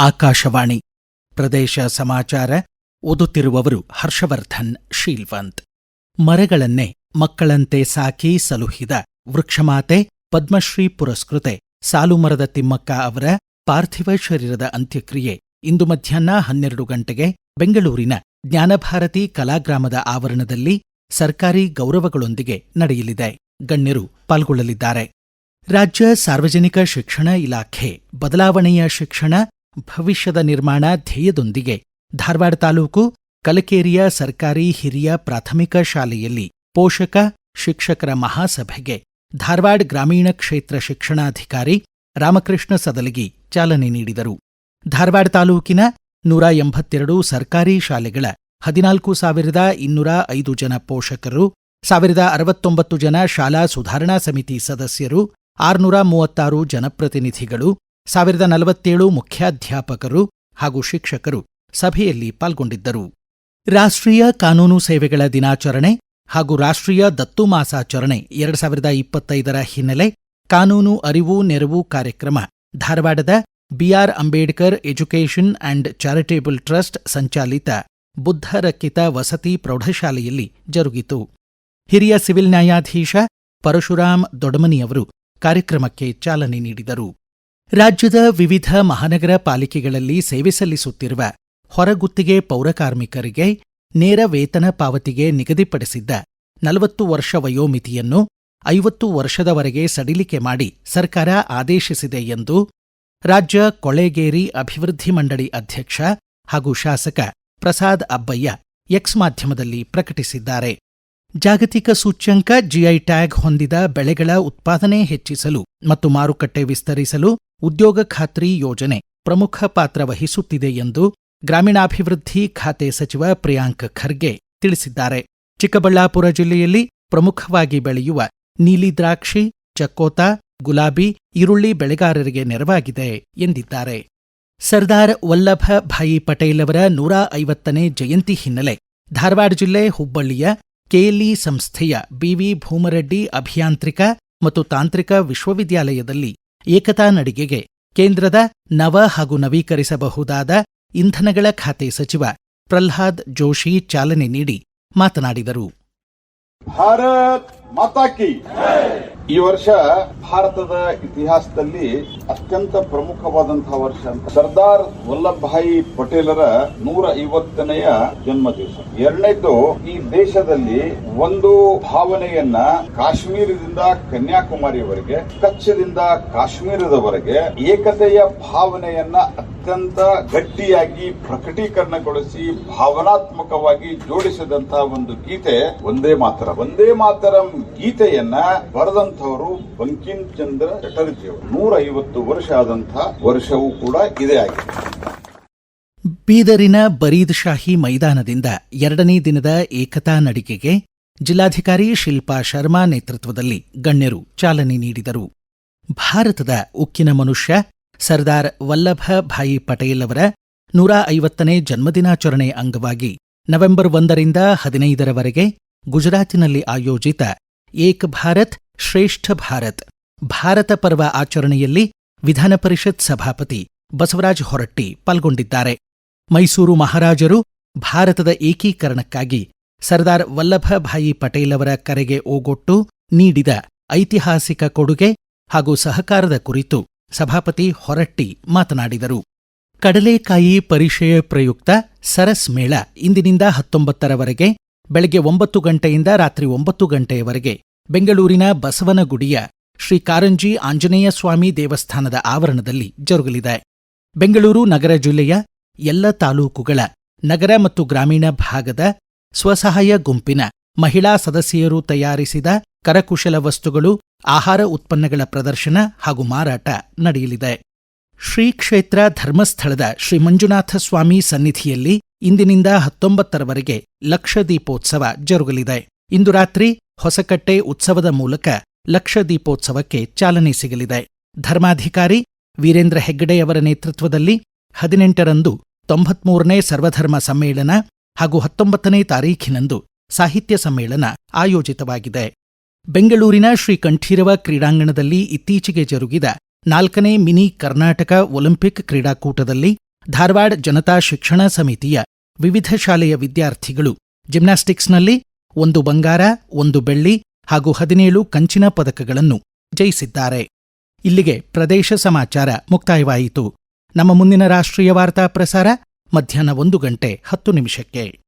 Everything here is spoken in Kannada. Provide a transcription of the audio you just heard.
ಆಕಾಶವಾಣಿ. ಪ್ರದೇಶ ಸಮಾಚಾರ ಓದುತ್ತಿರುವವರು ಹರ್ಷವರ್ಧನ್, ಶೀಲ್ವಂತ್. ಮರಗಳನ್ನೇ ಮಕ್ಕಳಂತೆ ಸಾಕಿ ಸಲುಹಿದ ವೃಕ್ಷಮಾತೆ ಪದ್ಮಶ್ರೀ ಪುರಸ್ಕೃತೆ ಸಾಲುಮರದ ತಿಮ್ಮಕ್ಕ ಅವರ ಪಾರ್ಥಿವ ಶರೀರದ ಅಂತ್ಯಕ್ರಿಯೆ ಇಂದು ಮಧ್ಯಾಹ್ನ ಹನ್ನೆರಡು ಗಂಟೆಗೆ ಬೆಂಗಳೂರಿನ ಜ್ಞಾನಭಾರತಿ ಕಲಾಗ್ರಾಮದ ಆವರಣದಲ್ಲಿ ಸರ್ಕಾರಿ ಗೌರವಗಳೊಂದಿಗೆ ನಡೆಯಲಿದೆ. ಗಣ್ಯರು ಪಾಲ್ಗೊಳ್ಳಲಿದ್ದಾರೆ. ರಾಜ್ಯ ಸಾರ್ವಜನಿಕ ಶಿಕ್ಷಣ ಇಲಾಖೆ ಬದಲಾವಣೆಯ ಶಿಕ್ಷಣ ಭವಿಷ್ಯದ ನಿರ್ಮಾಣ ಧ್ಯೇಯದೊಂದಿಗೆ ಧಾರವಾಡ ತಾಲೂಕು ಕಲಕೇರಿಯ ಸರ್ಕಾರಿ ಹಿರಿಯ ಪ್ರಾಥಮಿಕ ಶಾಲೆಯಲ್ಲಿ ಪೋಷಕ, ಶಿಕ್ಷಕರ ಮಹಾಸಭೆಗೆ ಧಾರವಾಡ ಗ್ರಾಮೀಣ ಕ್ಷೇತ್ರ ಶಿಕ್ಷಣಾಧಿಕಾರಿ ರಾಮಕೃಷ್ಣ ಸದಲಗಿ ಚಾಲನೆ ನೀಡಿದರು. ಧಾರವಾಡ ತಾಲೂಕಿನ ನೂರ ಎಂಬತ್ತೆರಡು ಸರ್ಕಾರಿ ಶಾಲೆಗಳ ಹದಿನಾಲ್ಕು ಸಾವಿರದ ಇನ್ನೂರ ಐದು ಜನ ಪೋಷಕರು, ಸಾವಿರದ ಅರವತ್ತೊಂಬತ್ತು ಜನ ಶಾಲಾ ಸುಧಾರಣಾ ಸಮಿತಿ ಸದಸ್ಯರು, ಆರುನೂರ ಮೂವತ್ತಾರು ಜನಪ್ರತಿನಿಧಿಗಳು ಸಾವಿರದ ನಲವತ್ತೇಳು ಮುಖ್ಯಾಧ್ಯಾಪಕರು ಹಾಗೂ ಶಿಕ್ಷಕರು ಸಭೆಯಲ್ಲಿ ಪಾಲ್ಗೊಂಡಿದ್ದರು. ರಾಷ್ಟ್ರೀಯ ಕಾನೂನು ಸೇವೆಗಳ ದಿನಾಚರಣೆ ಹಾಗೂ ರಾಷ್ಟ್ರೀಯ ದತ್ತು ಮಾಸಾಚರಣೆ ಎರಡು ಸಾವಿರದ ಇಪ್ಪತ್ತೈದರ ಹಿನ್ನೆಲೆ ಕಾನೂನು ಅರಿವು ನೆರವು ಕಾರ್ಯಕ್ರಮ ಧಾರವಾಡದ B R Ambedkar education and charitable trust ಸಂಚಾಲಿತ ಬುದ್ಧರಕ್ಕಿತ ವಸತಿ ಪ್ರೌಢಶಾಲೆಯಲ್ಲಿ ಜರುಗಿತು. ಹಿರಿಯ ಸಿವಿಲ್ ನ್ಯಾಯಾಧೀಶ ಪರಶುರಾಮ್ ದೊಡಮನಿಯವರು ಕಾರ್ಯಕ್ರಮಕ್ಕೆ ಚಾಲನೆ ನೀಡಿದರು. ರಾಜ್ಯದ ವಿವಿಧ ಮಹಾನಗರ ಪಾಲಿಕೆಗಳಲ್ಲಿ ಸೇವೆ ಸಲ್ಲಿಸುತ್ತಿರುವ ಹೊರಗುತ್ತಿಗೆ ಪೌರಕಾರ್ಮಿಕರಿಗೆ ನೇರ ವೇತನ ಪಾವತಿಗೆ ನಿಗದಿಪಡಿಸಿದ್ದ ನಲವತ್ತು ವರ್ಷ ವಯೋಮಿತಿಯನ್ನು ಐವತ್ತು ವರ್ಷದವರೆಗೆ ಸಡಿಲಿಕೆ ಮಾಡಿ ಸರ್ಕಾರ ಆದೇಶಿಸಿದೆ ಎಂದು ರಾಜ್ಯ ಕೊಳೆಗೇರಿ ಅಭಿವೃದ್ಧಿ ಮಂಡಳಿ ಅಧ್ಯಕ್ಷ ಹಾಗೂ ಶಾಸಕ ಪ್ರಸಾದ್ ಅಬ್ಬಯ್ಯ ಎಕ್ಸ್ ಮಾಧ್ಯಮದಲ್ಲಿ ಪ್ರಕಟಿಸಿದ್ದಾರೆ. ಜಾಗತಿಕ ಸೂಚ್ಯಂಕ ಜಿಐ ಟ್ಯಾಗ್ ಹೊಂದಿದ ಬೆಳೆಗಳ ಉತ್ಪಾದನೆ ಹೆಚ್ಚಿಸಲು ಮತ್ತು ಮಾರುಕಟ್ಟೆ ವಿಸ್ತರಿಸಲು ಉದ್ಯೋಗ ಖಾತ್ರಿ ಯೋಜನೆ ಪ್ರಮುಖ ಪಾತ್ರ ವಹಿಸುತ್ತಿದೆ ಎಂದು ಗ್ರಾಮೀಣಾಭಿವೃದ್ಧಿ ಖಾತೆ ಸಚಿವ ಪ್ರಿಯಾಂಕ್ ಖರ್ಗೆ ತಿಳಿಸಿದ್ದಾರೆ. ಚಿಕ್ಕಬಳ್ಳಾಪುರ ಜಿಲ್ಲೆಯಲ್ಲಿ ಪ್ರಮುಖವಾಗಿ ಬೆಳೆಯುವ ನೀಲಿ ದ್ರಾಕ್ಷಿ, ಚಕ್ಕೋತ, ಗುಲಾಬಿ, ಈರುಳ್ಳಿ ಬೆಳೆಗಾರರಿಗೆ ನೆರವಾಗಿದೆ ಎಂದಿದ್ದಾರೆ. ಸರ್ದಾರ್ ವಲ್ಲಭ ಭಾಯಿ ಪಟೇಲ್ ಅವರ ನೂರ ಐವತ್ತನೇ ಜಯಂತಿ ಹಿನ್ನೆಲೆ ಧಾರವಾಡ ಜಿಲ್ಲೆ ಹುಬ್ಬಳ್ಳಿಯ ಕೆಎಲ್ಇ ಸಂಸ್ಥೆಯ ಬಿವಿ ಭೂಮರೆಡ್ಡಿ ಅಭಿಯಾಂತ್ರಿಕ ಮತ್ತು ತಾಂತ್ರಿಕ ವಿಶ್ವವಿದ್ಯಾಲಯದಲ್ಲಿ ಏಕತಾ ನಡಿಗೆಗೆ ಕೇಂದ್ರದ ನವ ಹಾಗೂ ನವೀಕರಿಸಬಹುದಾದ ಇಂಧನಗಳ ಖಾತೆ ಸಚಿವ ಪ್ರಹ್ಲಾದ್ ಜೋಶಿ ಚಾಲನೆ ನೀಡಿ ಮಾತನಾಡಿದರು. ಭಾರತ್ ಮಾತಾಕಿ ಈ ವರ್ಷ ಭಾರತದ ಇತಿಹಾಸದಲ್ಲಿ ಅತ್ಯಂತ ಪ್ರಮುಖವಾದಂತಹ ವರ್ಷ ಅಂತ. ಸರ್ದಾರ್ ವಲ್ಲಭಭಾಯಿ ಪಟೇಲರ ನೂರ ಐವತ್ತನೆಯ ಜನ್ಮ ದಿವಸ ಎರಡನೇದ್ದು ಈ ದೇಶದಲ್ಲಿ ಒಂದು ಭಾವನೆಯನ್ನ ಕಾಶ್ಮೀರದಿಂದ ಕನ್ಯಾಕುಮಾರಿಯವರೆಗೆ ಕಚ್ಚದಿಂದ ಕಾಶ್ಮೀರದವರೆಗೆ ಏಕತೆಯ ಭಾವನೆಯನ್ನ ಅತ್ಯಂತ ಗಟ್ಟಿಯಾಗಿ ಪ್ರಕಟೀಕರಣಗೊಳಿಸಿ ಭಾವನಾತ್ಮಕವಾಗಿ ಜೋಡಿಸಿದಂತಹ ಒಂದು ಗೀತೆ ಒಂದೇ ಮಾತರ. ಒಂದೇ ಮಾತರಂ ಗೀತೆಯನ್ನ ಬರೆದಂತವರು ಬಂಕಿಂ ಚಂದ್ರ ಚಟರ್ಜಿಯವರು. ನೂರ ಐವತ್ತು ವರ್ಷ ಆದಂತಹ ವರ್ಷವೂ ಕೂಡ ಇದೇ ಆಗಿದೆ. ಬೀದರಿನ ಬರೀದ್ ಶಾಹಿ ಮೈದಾನದಿಂದ ಎರಡನೇ ದಿನದ ಏಕತಾ ನಡಿಗೆಗೆ ಜಿಲ್ಲಾಧಿಕಾರಿ ಶಿಲ್ಪಾ ಶರ್ಮಾ ನೇತೃತ್ವದಲ್ಲಿ ಗಣ್ಯರು ಚಾಲನೆ ನೀಡಿದರು. ಭಾರತದ ಉಕ್ಕಿನ ಮನುಷ್ಯ ಸರ್ದಾರ್ ವಲ್ಲಭ ಭಾಯಿ ಪಟೇಲ್ ಅವರ ನೂರ ಐವತ್ತನೇ ಜನ್ಮದಿನಾಚರಣೆ ಅಂಗವಾಗಿ ನವೆಂಬರ್ ಒಂದರಿಂದ ಹದಿನೈದರವರೆಗೆ ಗುಜರಾತಿನಲ್ಲಿ ಆಯೋಜಿತ ಏಕ್ ಭಾರತ್ ಶ್ರೇಷ್ಠ ಭಾರತ್ ಭಾರತ ಪರ್ವ ಆಚರಣೆಯಲ್ಲಿ ವಿಧಾನ ಪರಿಷತ್ ಸಭಾಪತಿ ಬಸವರಾಜ ಹೊರಟ್ಟಿ ಪಾಲ್ಗೊಂಡಿದ್ದಾರೆ. ಮೈಸೂರು ಮಹಾರಾಜರು ಭಾರತದ ಏಕೀಕರಣಕ್ಕಾಗಿ ಸರ್ದಾರ್ ವಲ್ಲಭಭಾಯಿ ಪಟೇಲ್ ಅವರ ಕರೆಗೆ ಓಗೊಟ್ಟು ನೀಡಿದ ಐತಿಹಾಸಿಕ ಕೊಡುಗೆ ಹಾಗೂ ಸಹಕಾರದ ಕುರಿತು ಸಭಾಪತಿ ಹೊರಟ್ಟಿ ಮಾತನಾಡಿದರು. ಕಡಲೆಕಾಯಿ ಪರಿಷೆಯ ಪ್ರಯುಕ್ತ ಸರಸ್ ಮೇಳ ಇಂದಿನಿಂದ ಹತ್ತೊಂಬತ್ತರವರೆಗೆ ಬೆಳಗ್ಗೆ ಒಂಬತ್ತು ಗಂಟೆಯಿಂದ ರಾತ್ರಿ ಒಂಬತ್ತು ಗಂಟೆಯವರೆಗೆ ಬೆಂಗಳೂರಿನ ಬಸವನಗುಡಿಯ ಶ್ರೀ ಕಾರಂಜಿ ಆಂಜನೇಯ ಸ್ವಾಮಿ ದೇವಸ್ಥಾನದ ಆವರಣದಲ್ಲಿ ಜರುಗಲಿದೆ. ಬೆಂಗಳೂರು ನಗರ ಜಿಲ್ಲೆಯ ಎಲ್ಲ ತಾಲೂಕುಗಳ ನಗರ ಮತ್ತು ಗ್ರಾಮೀಣ ಭಾಗದ ಸ್ವಸಹಾಯ ಗುಂಪಿನ ಮಹಿಳಾ ಸದಸ್ಯರು ತಯಾರಿಸಿದ ಕರಕುಶಲ ವಸ್ತುಗಳು, ಆಹಾರ ಉತ್ಪನ್ನಗಳ ಪ್ರದರ್ಶನ ಹಾಗೂ ಮಾರಾಟ ನಡೆಯಲಿದೆ. ಶ್ರೀ ಕ್ಷೇತ್ರ ಧರ್ಮಸ್ಥಳದ ಶ್ರೀ ಮಂಜುನಾಥ ಸ್ವಾಮಿ ಸನ್ನಿಧಿಯಲ್ಲಿ ಇಂದಿನಿಂದ ಹತ್ತೊಂಬತ್ತರವರೆಗೆ ಲಕ್ಷ ದೀಪೋತ್ಸವ ಜರುಗಲಿದೆ. ಇಂದು ರಾತ್ರಿ ಹೊಸಕಟ್ಟೆ ಉತ್ಸವದ ಮೂಲಕ ಲಕ್ಷ ದೀಪೋತ್ಸವಕ್ಕೆ ಚಾಲನೆ ಸಿಗಲಿದೆ. ಧರ್ಮಾಧಿಕಾರಿ ವೀರೇಂದ್ರ ಹೆಗ್ಗಡೆಯವರ ನೇತೃತ್ವದಲ್ಲಿ ಹದಿನೆಂಟರಂದು ತೊಂಬತ್ಮೂರನೇ ಸರ್ವಧರ್ಮ ಸಮ್ಮೇಳನ ಹಾಗೂ ಹತ್ತೊಂಬತ್ತನೇ ತಾರೀಖಿನಂದು ಸಾಹಿತ್ಯ ಸಮ್ಮೇಳನ ಆಯೋಜಿತವಾಗಿದೆ. ಬೆಂಗಳೂರಿನ ಶ್ರೀ ಕಂಠೀರವ ಕ್ರೀಡಾಂಗಣದಲ್ಲಿ ಇತ್ತೀಚೆಗೆ ಜರುಗಿದ ನಾಲ್ಕನೇ ಮಿನಿ ಕರ್ನಾಟಕ ಒಲಿಂಪಿಕ್ ಕ್ರೀಡಾಕೂಟದಲ್ಲಿ ಧಾರವಾಡ ಜನತಾ ಶಿಕ್ಷಣ ಸಮಿತಿಯ ವಿವಿಧ ಶಾಲೆಯ ವಿದ್ಯಾರ್ಥಿಗಳು ಜಿಮ್ನಾಸ್ಟಿಕ್ಸ್ನಲ್ಲಿ ಒಂದು ಬಂಗಾರ, ಒಂದು ಬೆಳ್ಳಿ ಹಾಗೂ ಹದಿನೇಳು ಕಂಚಿನ ಪದಕಗಳನ್ನು ಜಯಿಸಿದ್ದಾರೆ. ಇಲ್ಲಿಗೆ ಪ್ರದೇಶ ಸಮಾಚಾರ ಮುಕ್ತಾಯವಾಯಿತು. ನಮ್ಮ ಮುಂದಿನ ರಾಷ್ಟ್ರೀಯ ವಾರ್ತಾ ಪ್ರಸಾರ ಮಧ್ಯಾಹ್ನ ಒಂದು ಗಂಟೆ ಹತ್ತು ನಿಮಿಷಕ್ಕೆ.